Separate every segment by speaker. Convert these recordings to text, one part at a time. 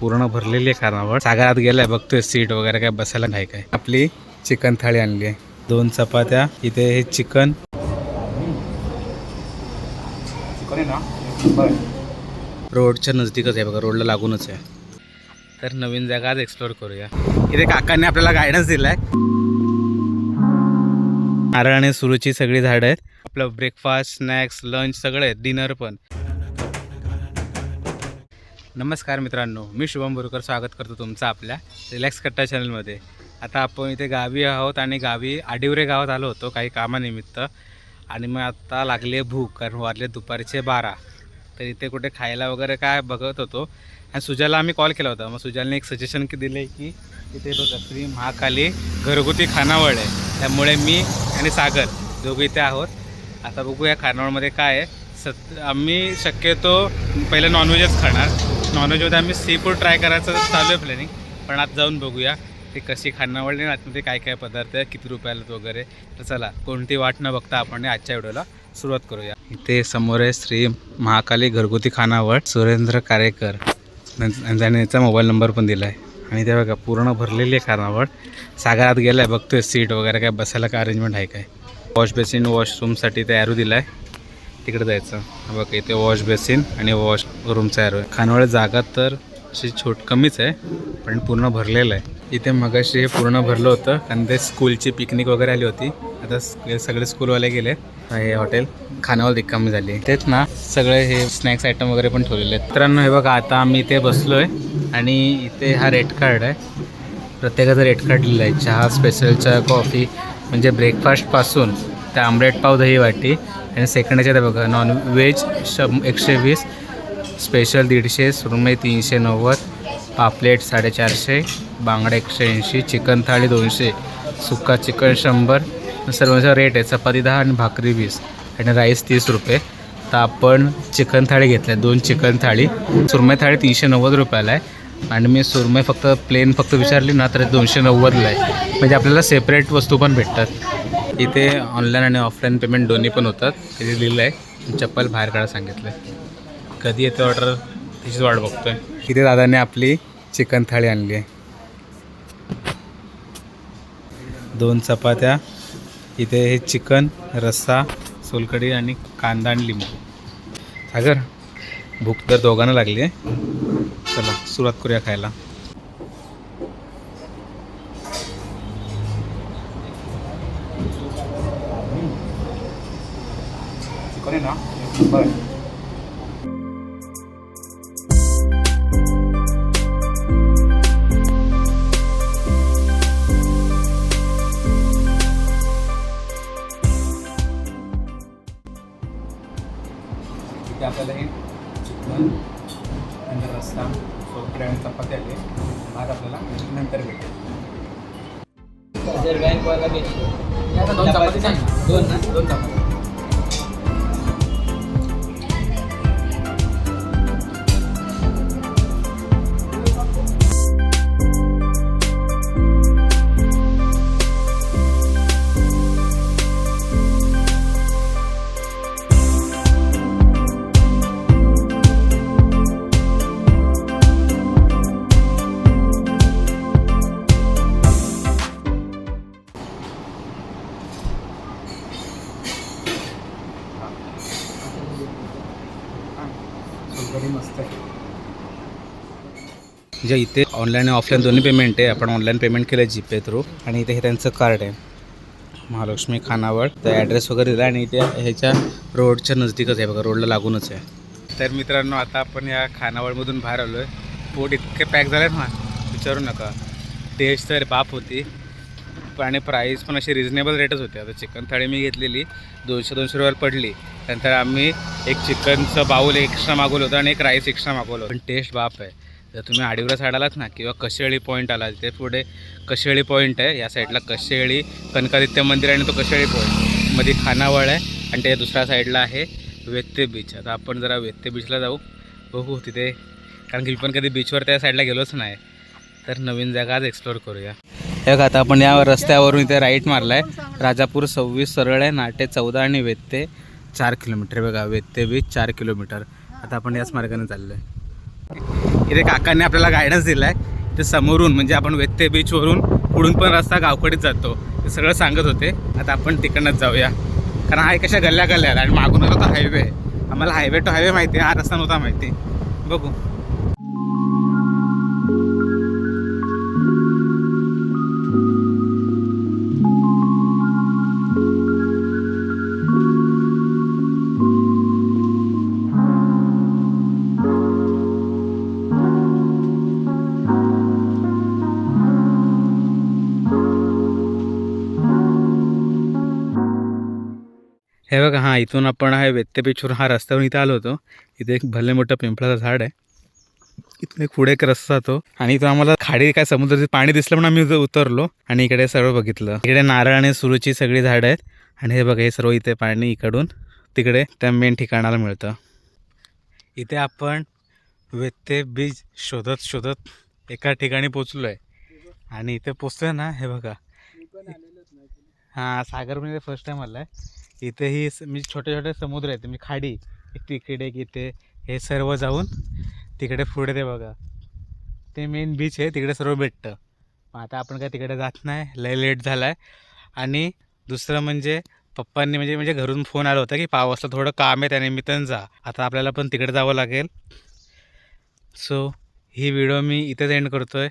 Speaker 1: पूर्ण भरलेली आहे खानावळ. सागरात गेलाय बघतोय सीट वगैरे काय बसायला नाही काय. आपली चिकन थाळी आणली आहे. दोन चपात्या इथे हे चिकन. रोडच्या नजदीकच आहे बघा रोडला लागूनच आहे. तर नवीन जागा आज एक्सप्लोअर करूया. इथे काकांनी आपल्याला गायडन्स दिलाय. नारळ आणि सुरूची सगळी झाडं आहेत. आपलं ब्रेकफास्ट स्नॅक्स लंच सगळं आहे डिनर पण. नमस्कार मित्रांनो मी शुभम बोरकर स्वागत करतो तुमचं आपल्या रिलॅक्स कट्टा चॅनलमध्ये. आता आपण इथे गावी आहोत आणि गावी आडिवरे गावात आलो होतो काही कामानिमित्त. आणि मग आता लागली आहे भूक कारण वाजले दुपारचे बारा. तर इथे कुठे खायला वगैरे काय बघत होतो. आणि सुजाला आम्ही कॉल केला होता. मग सुजालने एक सजेशन दिलं आहे की इथे बघा श्री महाकाली घरगुती खानावळ आहे. त्यामुळे मी आणि सागर दोघं इथे आहोत. आता बघू या खानावळमध्ये काय आहे. सत आम्ही शक्यतो पहिलं नॉनव्हेजच खाणार. नॉनव्हेजमध्ये आम्ही सी फूड ट्राय करायचं चालू आहे प्लॅनिंग पण आज जाऊन बघूया ते कशी खानावळली आणि आतमध्ये काय काय पदार्थ आहे किती रुपयाला वगैरे. तर चला कोणती वाट न बघता आपण आजच्या व्हिडिओला सुरुवात करूया. इथे समोर आहे श्री महाकाली घरगुती खानावळ सुरेंद्र कारेकर. त्याने याचा मोबाईल नंबर पण दिला आहे आणि ते बघा पूर्ण भरलेली आहे खानावळ. सागरात गेला आहे बघतोय सीट वगैरे काय बसायला काय अरेंजमेंट आहे काय. वॉश बेसिन वॉशरूमसाठी ते ॲरो दिला आहे तिकडे जायचं. बघ बघा इथे वॉश बेसिन आणि वॉश रूमचा ॲरो आहे खानावळ जागा तर अशी छोट कमीच आहे पण पूर्ण भरलेलं आहे. इथे मगाशी हे पूर्ण भरलं होतं कारण ते स्कूलची पिकनिक वगैरे आली होती. आता सगळे स्कूलवाले गेले. हे हॉटेल खानावर रिकामी झाली. तेच ना सगळे हे स्नॅक्स आयटम वगैरे पण ठेवलेले आहेत. मित्रांनो हे बघा आता आम्ही इथे बसलो आहे आणि इथे हा रेड कार्ड आहे. प्रत्येकाचं रेड कार्ड लिहिलं आहे चहा स्पेशल चहा कॉफी म्हणजे ब्रेकफास्टपासून त्या आमलेट पाव दही वाटी आणि सेकंड याच्यात बघा नॉन व्हेज शं एकशे वीस स्पेशल दीडशे सुरमई तीनशे नव्वद पापलेट साडेचारशे बांगडा एकशे ऐंशी चिकन थाळी दोनशे सुक्का चिकन शंभर सर्वांचा रेट आहे. चपाती दहा आणि भाकरी वीस आणि राईस तीस रुपये. तर आपण चिकन थाळी घेतल्या दोन चिकन थाळी. सुरमई थाळी तीनशे नव्वद रुपयाला आहे. आणि मी सुरमई फक्त प्लेन फक्त विचारली ना तर दोनशे नव्वदला आहे. म्हणजे आपल्याला सेपरेट वस्तू पण भेटतात. इथे ऑनलाईन आणि ऑफलाईन पेमेंट दोन्ही पण होतात. तिथे लिहिलं आहे चप्पल बाहेर काढा सांगितलं आहे कधी येते ऑर्डर तिचीच वाट बघतोय. इथे दादाने आपली चिकन थाळी आणली आहे. दोन चपात्या इथे हे चिकन रस्सा सोलकढी आणि कांदा आणि लिंबू. सागर भूक तर दोघांना लागली आहे. चला सुरुवात करूया खायला. आहे ना? इथे आपल्याला हे चिकन रस्सा सोलकढी आणि चपाती आली. भात आपल्याला नंतर भेटेल. दोन चपाती सांग दोन ना? दोन चपाती. ज्या इथे ऑनलाईन आणि ऑफलाईन दोन्ही पेमेंट आहे आपण ऑनलाईन पेमेंट केलं आहे जीपे थ्रू आणि इथे हे त्यांचं कार्ड आहे. महालक्ष्मी खानावळ तर ॲड्रेस वगैरे दिला आणि इथे ह्याच्या रोडच्या नजदीकच आहे बघा रोडला लागूनच आहे. तर मित्रांनो आता आपण या खानावळमधून बाहेर आलो आहे पोट इतके पॅक झाले ना विचारू नका. टेस्ट तर बाप होती. पण आणि प्राईस पण अशी रिजनेबल रेटच होते. आता चिकन थाळी मी घेतलेली दोनशे दोनशे रुपयाला पडली. नंतर आम्ही एक चिकनचं बाऊल एक्स्ट्रा मागवलं होतं आणि एक राईस एक्स्ट्रा मागवलं पण टेस्ट बाप आहे. जर तुम्ही आडिवरा साईड आलात ना किंवा कशेळी पॉईंट आला तिथे पुढे कशेळी पॉईंट आहे या साईडला कशेळी कनकादित्य मंदिर आणि तो कशेळी पॉईंटमध्ये खानावळ आहे आणि त्याच्या दुसऱ्या साईडला आहे वेत्ते बीच आता आपण जरा वेत्ते बीचला जाऊ. बघू तिथे. कारण की मी पण कधी बीचवर त्या साईडला गेलोच नाही. तर नवीन जागा आज एक्सप्लोअर करूया. हे बघा आता आपण या रस्त्यावरून इथे राईट मारला आहे राजापूर सव्वीस सरळ आहे नाटे चौदा आणि वेत्ते चार किलोमीटर. बघा वेत्ते बीच चार किलोमीटर. आता आपण याच मार्गाने चाललो आहे इथे काकांनी आपल्याला गायडन्स दिला आहे ते समोरून म्हणजे आपण वेत्ते बीचवरून पुढून पण रस्ता गावकडेच जातो. ते सगळं सांगत होते. आता आपण तिकडनंच जाऊया. कारण हा एक कशा गल्ल्या गल्ल्या आणि मागून होता तो हायवे आम्हाला हायवे टू हायवे माहिती आहे. हा रस्ता नव्हता माहिती. बघू. हे बघा हां इथून आपण आहे वेत्ते हा रस्त्यावरून इथं आलो होतो. इथे एक भले मोठं पिंपळाचं झाड आहे. इथून एक पुढे एक रस्ता जातो. आणि इथून आम्हाला खाडी काय समुद्राचं पाणी दिसलं म्हणून आम्ही उतरलो. आणि इकडे सर्व बघितलं. इकडे नारळ आणि सुरूची सगळी झाडं आहेत. आणि हे बघा हे सर्व इथे पाणी इकडून तिकडे त्या मेन ठिकाणाला मिळतं. इथे आपण वेत्ते बीच शोधत शोधत एका ठिकाणी पोचलो आहे आणि इथे पोचतोय ना हे बघा. हां सागर म्हणजे फर्स्ट टाइम आला आहे इथेही स- म्हणजे छोटे छोटे समुद्र आहेत. म्हणजे खाडी एक तिकडे एक इथे. हे सर्व जाऊन तिकडे पुढे ते बघा. ते मेन बीच आहे. तिकडे सर्व भेटतं. मग आता आपण काय तिकडे जात नाही. लय लेट झाला आहे आणि दुसरं म्हणजे पप्पांनी म्हणजे म्हणजे घरून फोन आला होता की पावसला थोडं काम आहे त्यानिमित्तानं जा. आता आपल्याला पण तिकडे जावं लागेल. सो ही व्हिडिओ मी इथेच एंड करतो आहे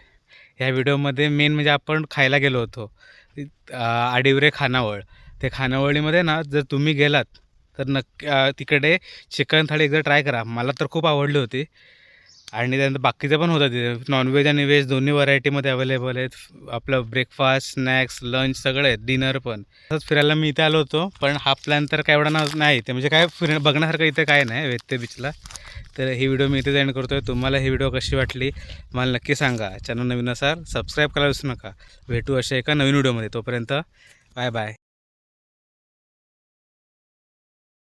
Speaker 1: ह्या व्हिडिओमध्ये मेन म्हणजे आपण खायला गेलो होतो. आडिवरे खानावळ. ते खानावळीमध्ये ना जर तुम्ही गेलात तर नक्की तिकडे चिकन थाळी एकदा ट्राय करा. मला तर खूप आवडली होती. आणि त्यानंतर बाकीचं पण होतं तिथे. नॉनव्हेज आणि व्हेज दोन्ही व्हरायटीमध्ये अवेलेबल आहेत. आपलं ब्रेकफास्ट स्नॅक्स लंच सगळे आहेत. डिनर पण. तसंच फिरायला मी इथे आलो होतो. पण हा प्लॅन तर काय एवढा ना- नाही. ते म्हणजे काय फिर बघण्यासारखं इथे काय नाही वेत्ते बीचला तर ही व्हिडिओ मी इथे एंड करतो आहे तुम्हाला ही व्हिडिओ कशी वाटली मला नक्की सांगा. चॅनल नवीन असाल सबस्क्राईब करायला विसरू नका. भेटू अशा एका नवीन व्हिडिओमध्ये तोपर्यंत बाय बाय